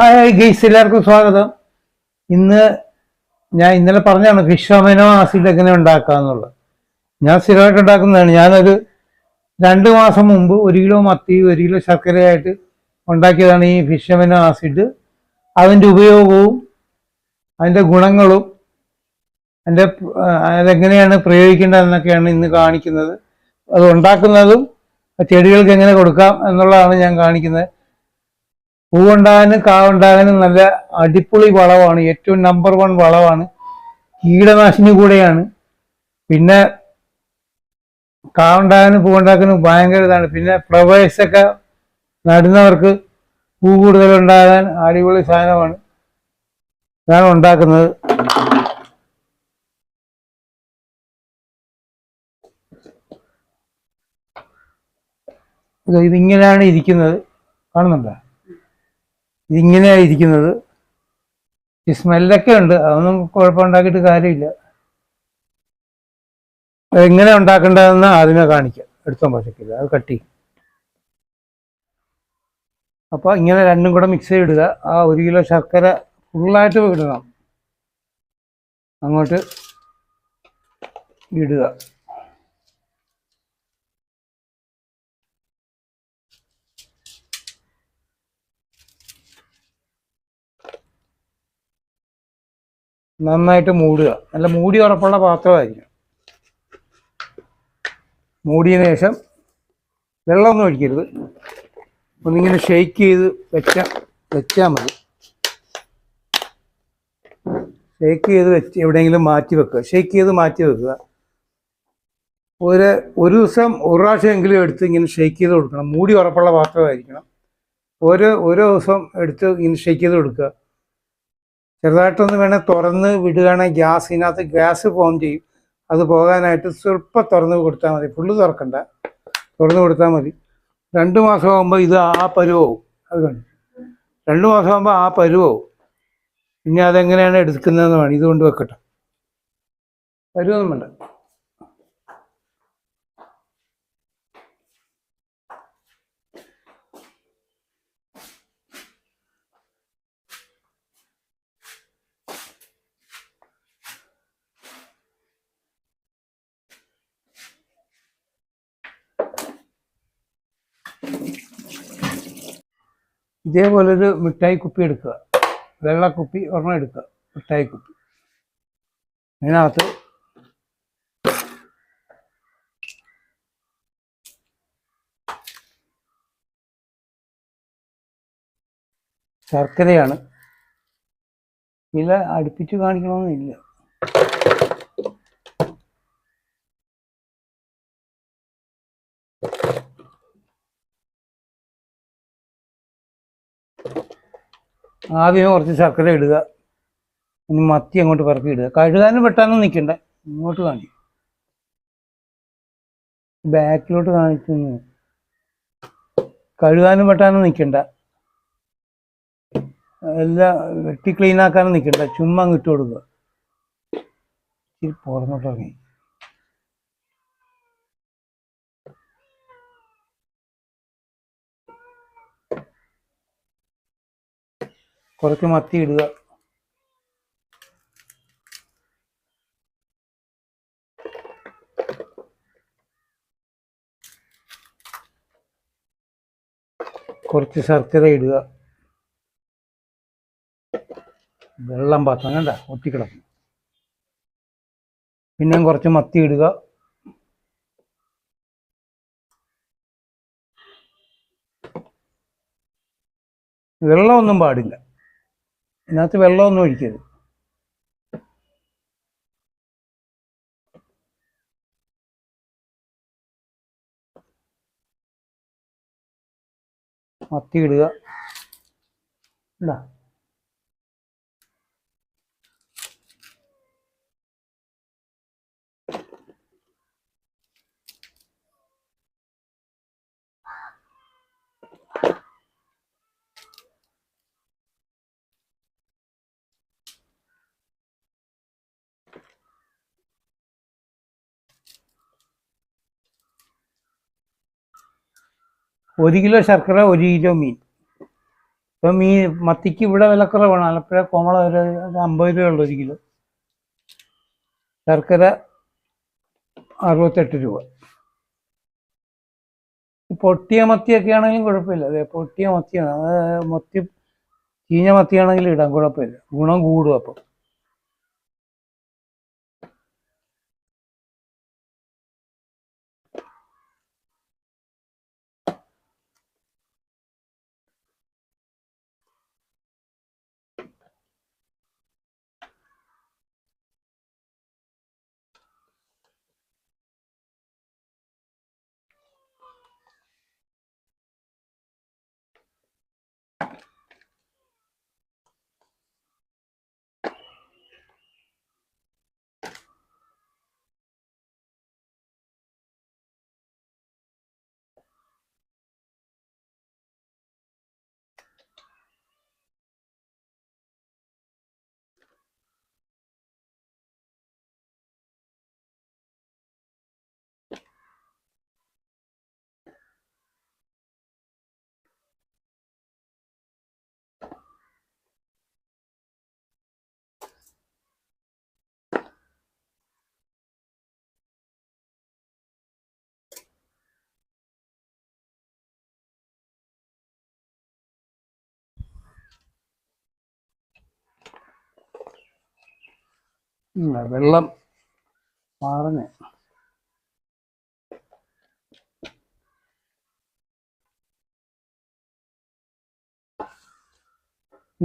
ആ ഗെയ്സ് എല്ലാവർക്കും സ്വാഗതം. ഇന്ന് ഞാൻ ഇന്നലെ പറഞ്ഞാണ് ഫിഷ് അമിനോ ആസിഡ് എങ്ങനെ ഉണ്ടാക്കാന്നുള്ളത്. ഞാൻ സ്ഥിരമായിട്ട് ഉണ്ടാക്കുന്നതാണ്. ഞാനൊരു രണ്ട് മാസം മുമ്പ് ഒരു കിലോ മത്തി ഒരു കിലോ ശർക്കരയായിട്ട് ഉണ്ടാക്കിയതാണ് ഈ ഫിഷ് അമിനോ ആസിഡ് അതിന്റെ ഉപയോഗവും അതിന്റെ ഗുണങ്ങളും അതിന്റെ അതെങ്ങനെയാണ് പ്രയോഗിക്കേണ്ടതെന്നൊക്കെയാണ് ഇന്ന് കാണിക്കുന്നത്. അത് ഉണ്ടാക്കുന്നതും ചെടികൾക്ക് എങ്ങനെ കൊടുക്കാം എന്നുള്ളതാണ് ഞാൻ കാണിക്കുന്നത്. പൂവുണ്ടാകാനും കാവുണ്ടാകാനും നല്ല അടിപൊളി വളമാണ് ഏറ്റവും നമ്പർ വൺ വളമാണ് കീടനാശിനി കൂടെയാണ്. പിന്നെ കാവുണ്ടാകാനും പൂവുണ്ടാക്കാനും ഭയങ്കര ഇതാണ്. പിന്നെ ഫ്ലവേഴ്സ് ഒക്കെ നടുന്നവർക്ക് പൂ കൂടുതൽ ഉണ്ടാകാൻ അടിപൊളി സാധനമാണ്. ഇതാണ് ഉണ്ടാക്കുന്നത്. ഇത് ഇതിങ്ങനെയാണ് ഇരിക്കുന്നത്. കാണുന്നുണ്ടോ? ഇതിങ്ങനെയാണ് ഇരിക്കുന്നത് ഈ സ്മെല്ലൊക്കെ ഉണ്ട്. അതൊന്നും കുഴപ്പമുണ്ടാക്കിയിട്ട് കാര്യമില്ല. എങ്ങനെ ഉണ്ടാക്കേണ്ടതെന്ന് ആദ്യമേ കാണിക്കാം. എടുത്തോ പശക്കില്ല അത് കട്ടി അപ്പോൾ ഇങ്ങനെ രണ്ടും കൂടെ മിക്സ് ചെയ്തിടുക. ആ ഒരു കിലോ ശർക്കര ഫുള്ളായിട്ട് ഇടണം. അങ്ങോട്ട് ഇടുക. നന്നായിട്ട് മൂടുക. നല്ല മൂടി ഉറപ്പുള്ള പാത്രമായിരിക്കും മൂടിയതിന് ശേഷം വെള്ളമൊന്നും ഒഴിക്കരുത്. ഒന്നിങ്ങനെ ഷെയ്ക്ക് ചെയ്ത് വെച്ച വെച്ചാൽ മതി. ഷെയ്ക്ക് ചെയ്ത് വെച്ച് എവിടെയെങ്കിലും മാറ്റി വെക്കുക. ഷെയ്ക്ക് ചെയ്ത് മാറ്റി വെക്കുക. ഒരു ഒരു ദിവസം ഒരു പ്രാവശ്യമെങ്കിലും എടുത്ത് ഇങ്ങനെ ഷെയ്ക്ക് ചെയ്ത് കൊടുക്കണം. മൂടി ഉറപ്പുള്ള പാത്രമായിരിക്കണം. ഒരു ഓരോ ദിവസം എടുത്ത് ഇങ്ങനെ ഷെയ്ക്ക് ചെയ്ത് കൊടുക്കുക. ചെറുതായിട്ടൊന്ന് വേണേൽ തുറന്ന് വിടുകയാണെങ്കിൽ ഗ്യാസിനകത്ത് ഗ്യാസ് ഫോം ചെയ്യും. അത് പോകാനായിട്ട് സ്വല്പം തുറന്ന് കൊടുത്താൽ മതി. ഫുള്ള് തുറക്കണ്ട. തുറന്ന് കൊടുത്താൽ മതി. രണ്ട് മാസമാകുമ്പോൾ ഇത് ആ പരുവാവും. അത് കണ്ടു? രണ്ട് മാസമാകുമ്പോൾ ആ പരുവാവും. ഇനി അതെങ്ങനെയാണ് എടുക്കുന്നതെന്ന് വേണം. ഇതുകൊണ്ട് വെക്കട്ടെ. പരുവൊന്നും വേണ്ട. ഇതേപോലൊരു മിഠായി കുപ്പി എടുക്കുക. വെള്ളക്കുപ്പി ഒരെണ്ണം എടുക്കുക. മിഠായി കുപ്പി. അതിനകത്ത് ശർക്കരയാണ്. ഇല അടുപ്പിച്ച് കാണിക്കണമെന്നില്ല. ആദ്യം കുറച്ച് ശർക്കര ഇടുക. ഇനി മത്തി അങ്ങോട്ട് പറക്കി ഇടുക. കഴുകാനും പെട്ടാനും നിൽക്കണ്ട. ഇങ്ങോട്ട് കാണിക്കും. ബാക്കിലോട്ട് കാണിക്കുന്നു. കഴുകാനും വെട്ടാനും നിൽക്കണ്ട. എല്ലാം വെട്ടി ക്ലീൻ ആക്കാനും നിൽക്കണ്ട. ചുമ്മാ അങ്ങ് ഇട്ട് കൊടുക്കുക. ഇത് പുറന്നോട്ട് കുറച്ച് മത്തി ഇടുക. കുറച്ച് ശർക്കര ഇടുക. വെള്ളം പാത്രം കണ്ട? ഒത്തിക്കിടക്കും പിന്നെയും കുറച്ച് മത്തി ഇടുക. വെള്ളമൊന്നും പാടില്ല. ഇതിനകത്ത് വെള്ളമൊന്നും ഒഴിക്കരുത്. മത്തി ഇടുക ഇടാ ഒരു കിലോ ശർക്കര ഒരു കിലോ മീൻ. ഇപ്പം മീൻ മത്തിക്ക് ഇവിടെ വിലക്കുറവാണ് ആലപ്പുഴ കോമള ഒരു അമ്പത് രൂപയുള്ളൂ ഒരു കിലോ. ശർക്കര അറുപത്തെട്ട് രൂപ. പൊട്ടിയ മത്തിയൊക്കെ ആണെങ്കിലും കുഴപ്പമില്ല. അതെ പൊട്ടിയ മത്തിയാണ്. അത് മത്തി ചീഞ്ഞ മത്തിയാണെങ്കിലും ഇടാം. കുഴപ്പമില്ല. ഗുണം കൂടും അപ്പം. വെള്ളം പറഞ്ഞ്.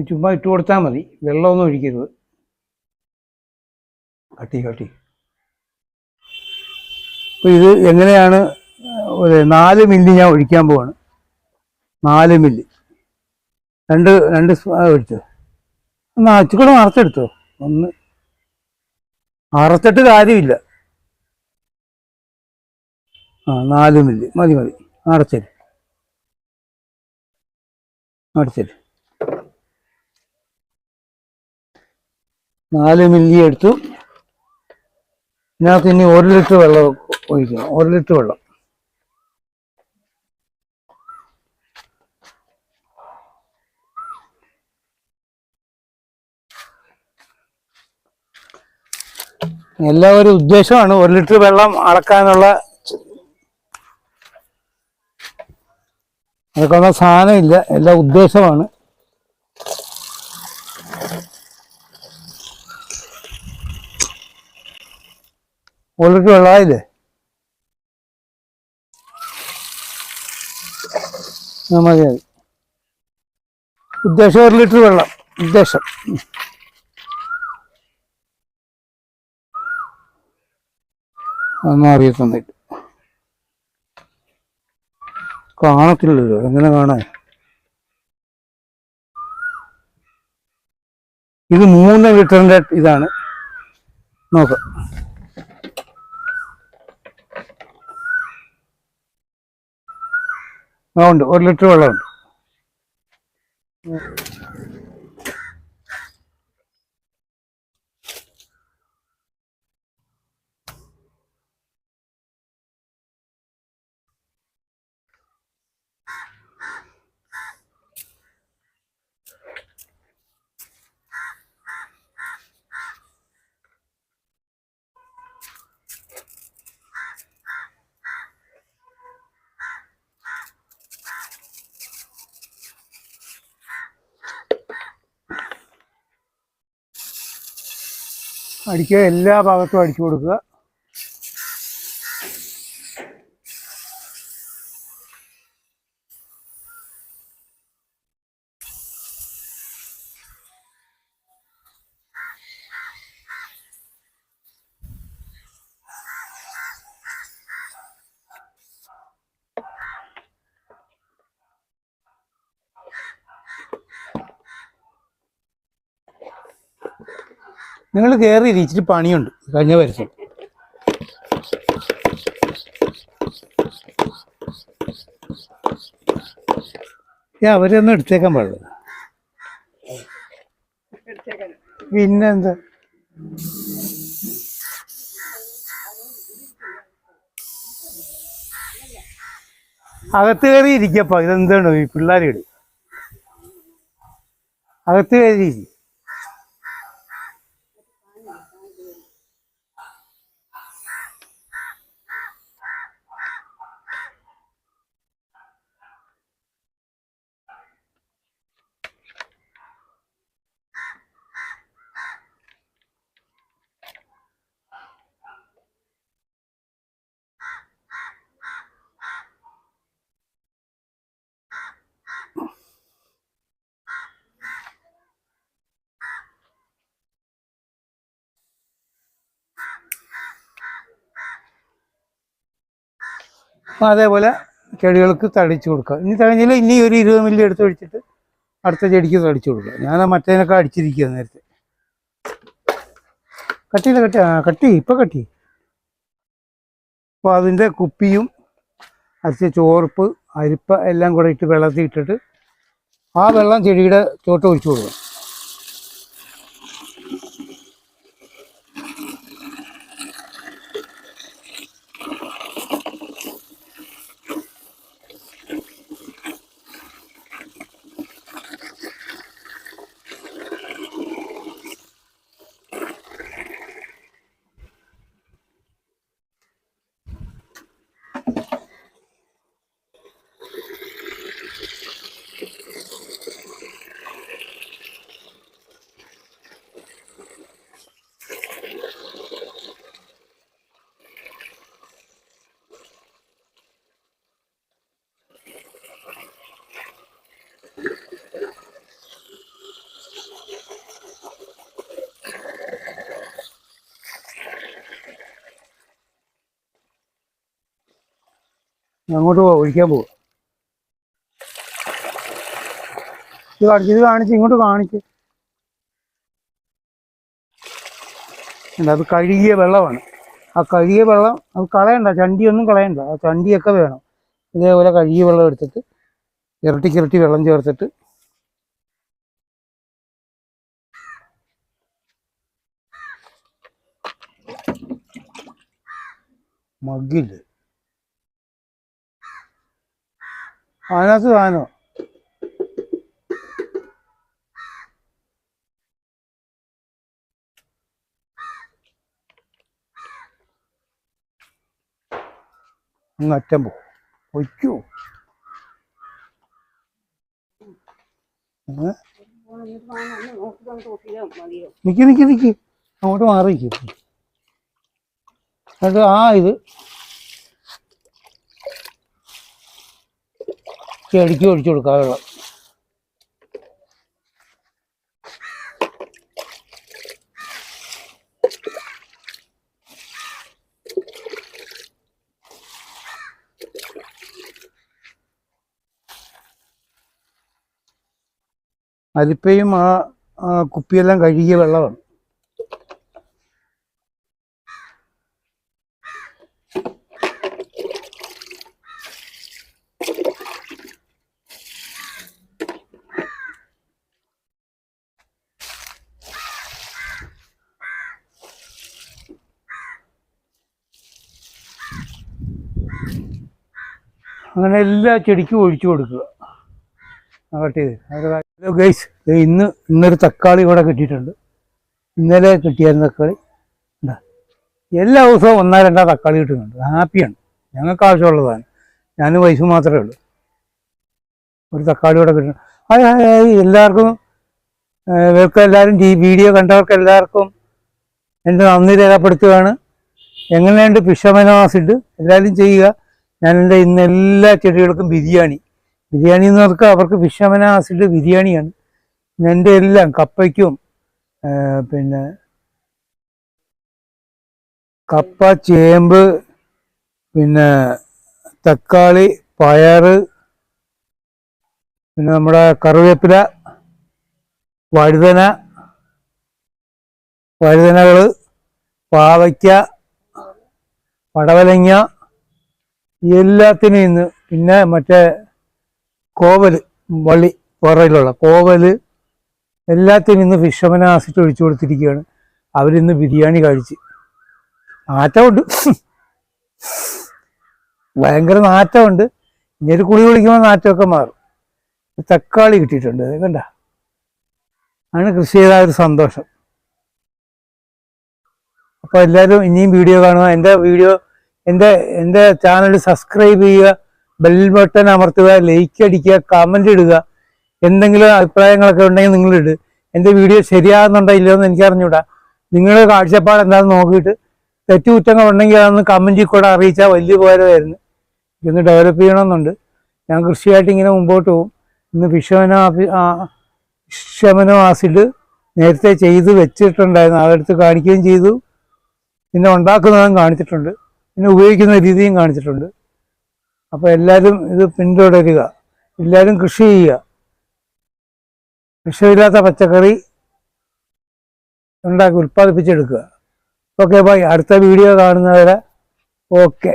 ചുമ്മാ ഇട്ട് കൊടുത്താൽ മതി. വെള്ളമൊന്നും ഒഴിക്കരുത്. കട്ടി കട്ടി. അപ്പോൾ ഇത് എങ്ങനെയാണ് ഒരു നാല് മില്ലി ഞാൻ ഒഴിക്കാൻ പോവാണ്. നാല് മില്ലി. രണ്ട് രണ്ട് ഒഴിച്ചോ? ഒന്ന് അച്ചുകൂടെ മറച്ചെടുത്തോ ഒന്ന് അറുത്തിട്ട് കാര്യമില്ല. ആ നാല് മില്ലി. മതി മതി. അടച്ചേര്. അടച്ചേര്. നാല് മില്ലി എടുത്തു. ഇതിനകത്ത് ഇനി ഒരു ലിറ്റർ വെള്ളം ഒഴിക്കണം. ഒരു ലിറ്റർ വെള്ളം. എല്ലാം ഒരു ഉദ്ദേശമാണ്. ഒരു ലിറ്റർ വെള്ളം അളക്കാനുള്ള അതൊക്കെ ഒന്നും സാധനമില്ല എല്ലാ ഉദ്ദേശമാണ്. ഒരു ലിറ്റർ വെള്ളമായില്ലേ? മതി ഉദ്ദേശം ഒരു ലിറ്റർ വെള്ളം. ഉദ്ദേശം. ഒന്നും അറിയത്തൊന്നുമില്ല കാണത്തില്ലല്ലോ എങ്ങനെ കാണാൻ? ഇത് മൂന്ന് ലിറ്ററിന്റെ ഇതാണ്. നോക്കാം. ഉണ്ട്. ഒരു ലിറ്റർ വെള്ളമുണ്ട്. അടിക്കുക എല്ലാ ഭാഗത്തും അടിച്ചു കൊടുക്കുക. നിങ്ങൾ കയറി ഇച്ചിരി പണിയുണ്ട്. കഴിഞ്ഞ വർഷം ഏ അവരൊന്നും എടുത്തേക്കാൻ പാടില്ല. പിന്നെന്താ? അകത്ത് കയറി ഇരിക്കപ്പ. ഇതെന്താണ് ഈ പിള്ളേരുടെ അകത്ത് കയറി അപ്പം അതേപോലെ ചെടികൾക്ക് തടിച്ചു കൊടുക്കുക. ഇനി തഴഞ്ഞില്ല ഇനി ഒരു ഇരുപത് മില്ലി എടുത്ത് ഒഴിച്ചിട്ട് അടുത്ത ചെടിക്ക് തടിച്ചു കൊടുക്കുക. ഞാൻ മറ്റേനൊക്കെ അടിച്ചിരിക്കുക നേരത്തെ. കട്ടിയില്ല കട്ടി ആ കട്ടി ഇപ്പം കട്ടി. അപ്പോൾ അതിന്റെ കുപ്പിയും അരിച്ച ചോർപ്പ് അരിപ്പ എല്ലാം കൂടെ ഇട്ട് വെള്ളത്തിൽ ഇട്ടിട്ട് ആ വെള്ളം ചെടിയുടെ ചോട്ട് ഒഴിച്ചു കൊടുക്കണം അങ്ങോട്ട് പോവാ ഒഴിക്കാൻ പോവാ. ഇത് കാണിച്ച് ഇത് കാണിച്ച് ഇങ്ങോട്ട് കാണിച്ച് അത് കഴുകിയ വെള്ളമാണ്. ആ കഴുകിയ വെള്ളം അത് കളയണ്ട ചണ്ടിയൊന്നും കളയണ്ട. ആ ചണ്ടിയൊക്കെ വേണം. ഇതേപോലെ കഴുകിയ വെള്ളം എടുത്തിട്ട് ഇരട്ടിക്കിരട്ടി വെള്ളം ചേർത്തിട്ട് മഗ്ഗില്ല? അതിനകത്ത് സാധനം. അങ്ങ് അറ്റം പോകും ഒയ്ക്കോ? നിക്ക് നിക്ക് നിക്ക്. അങ്ങോട്ട് മാറി നിക്ക്. എന്നിട്ട് ആ ഇത് ചെടിക്ക് ഒഴിച്ചു കൊടുക്കുക വെള്ളം. അരിപ്പയും ആ കുപ്പിയെല്ലാം കഴുകിയ വെള്ളമാണ്. അങ്ങനെ എല്ലാ ചെടിക്കും ഒഴിച്ചു കൊടുക്കുക. ഹലോ ഗൈസ് ഇന്ന് ഇന്നൊരു തക്കാളി ഇവിടെ കിട്ടിയിട്ടുണ്ട്. ഇന്നലെ കിട്ടിയായിരുന്നു തക്കാളി. എന്താ എല്ലാ ദിവസവും ഒന്നാ രണ്ടാ തക്കാളി കിട്ടുന്നുണ്ട്. ഹാപ്പിയാണ്. ഞങ്ങൾക്ക് ആവശ്യമുള്ളതാണ്. ഞാനും വയസ്സ് മാത്രമേ ഉള്ളൂ. ഒരു തക്കാളി ഇവിടെ കിട്ടുന്നു. എല്ലാവർക്കും ഇവർക്ക് എല്ലാവരും. ഈ വീഡിയോ കണ്ടവർക്ക് എല്ലാവർക്കും എന്റെ നന്ദി രേഖപ്പെടുത്തുകയാണ്. എങ്ങനെയുണ്ട്? ഫിഷമനോ എല്ലാവരും ചെയ്യുക. ഞാൻ എന്റെ ഇന്ന് എല്ലാ ചെടികൾക്കും ബിരിയാണി. ബിരിയാണി എന്ന് പറഞ്ഞാൽ അവർക്ക് വിഷമന ആസിഡ് ബിരിയാണിയാണ്. എന്റെ എല്ലാം കപ്പയ്ക്കും പിന്നെ കപ്പ ചേമ്പ് പിന്നെ തക്കാളി പയറ് പിന്നെ നമ്മുടെ കറിവേപ്പില വഴുതന വഴുതനകൾ പാവയ്ക്ക പടവലങ്ങ എല്ലാത്തിനും ഇന്ന് പിന്നെ മറ്റേ കോവൽ വള്ളി പുറയിലുള്ള കോവൽ എല്ലാത്തിനും ഇന്ന് ഫിഷമന ആസിഡ് ഒഴിച്ചു കൊടുത്തിരിക്കുകയാണ്. അവരിന്ന് ബിരിയാണി കഴിച്ച്. നാറ്റമുണ്ട്. ഭയങ്കര നാറ്റമുണ്ട്. ഇനി ഒരു കുളി കുളിക്കുമ്പോൾ നാറ്റമൊക്കെ മാറും. തക്കാളി കിട്ടിയിട്ടുണ്ട്. കണ്ട? ആണ് കൃഷി ചെയ്ത ഒരു സന്തോഷം. അപ്പോൾ എല്ലാവരും ഇനിയും വീഡിയോ കാണുക. എന്റെ വീഡിയോ എന്റെ എന്റെ ചാനൽ സബ്സ്ക്രൈബ് ചെയ്യുക ബെൽ ബട്ടൺ അമർത്തുക ലൈക്ക് അടിക്കുക കമന്റ് ഇടുക എന്തെങ്കിലും അഭിപ്രായങ്ങളൊക്കെ ഉണ്ടെങ്കിൽ നിങ്ങൾ ഇട്. എന്റെ വീഡിയോ ശരിയാകുന്നുണ്ടോ ഇല്ലയോ എന്ന് അറിഞ്ഞുകൂടാ നിങ്ങളുടെ കാഴ്ചപ്പാട് എന്താണെന്ന് നോക്കിയിട്ട് തെറ്റുകുറ്റങ്ങൾ ഉണ്ടെങ്കിൽ അതൊന്ന് കമന്റിൽ കൂടെ അറിയിച്ചാൽ വലിയ ഉപകാരമായിരുന്നു ഇതൊന്ന് ഡെവലപ്പ് ചെയ്യണമെന്നുണ്ട്. ഞാൻ കൃഷിയായിട്ട് ഇങ്ങനെ മുമ്പോട്ട് പോകും. ഇന്ന് വിഷമനോ വിഷമനോ ആസിഡ് നേരത്തെ ചെയ്ത് വെച്ചിട്ടുണ്ടായിരുന്നു. അതെടുത്ത് കാണിക്കുകയും ചെയ്തു. പിന്നെ ഉണ്ടാക്കുന്നതും കാണിച്ചിട്ടുണ്ട്. പിന്നെ ഉപയോഗിക്കുന്ന രീതിയും കാണിച്ചിട്ടുണ്ട്. അപ്പോൾ എല്ലാവരും ഇത് പിന്തുടരുക. എല്ലാവരും കൃഷി ചെയ്യുക. വിഷമില്ലാത്ത പച്ചക്കറി ഉണ്ടാക്കി ഉൽപ്പാദിപ്പിച്ചെടുക്കുക. ഓക്കെ ബൈ അടുത്ത വീഡിയോ കാണുന്നവരെ ഓക്കെ